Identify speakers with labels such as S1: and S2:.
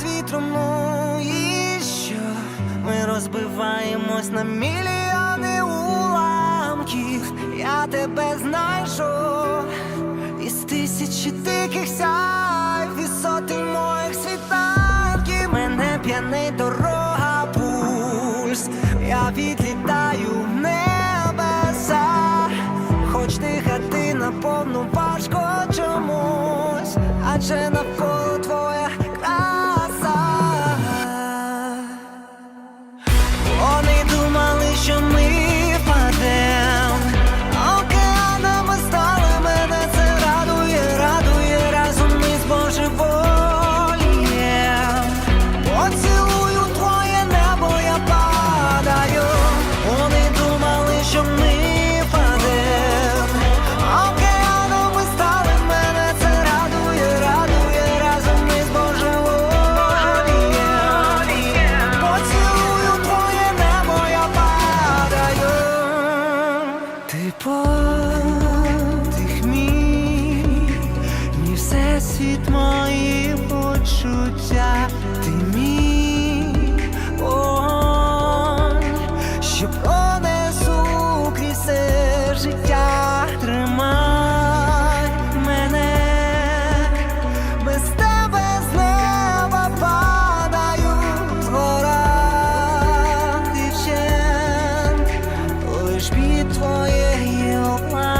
S1: з вітром, ну і що ми розбиваємось на мільйони уламків. Я тебе знайшов із тисячі диких сяй висоти моїх світанків. Мене п'яний дорога, пульс. Я відлітаю в небеса, хоч дихати на повну пачку чомусь, адже на ти мій, ні все світ мої почуття, ти мій огонь, що пронесу крізь життя, тримай мене, без тебе з неба падаю з гора дівчат, лиш бід твоє. one.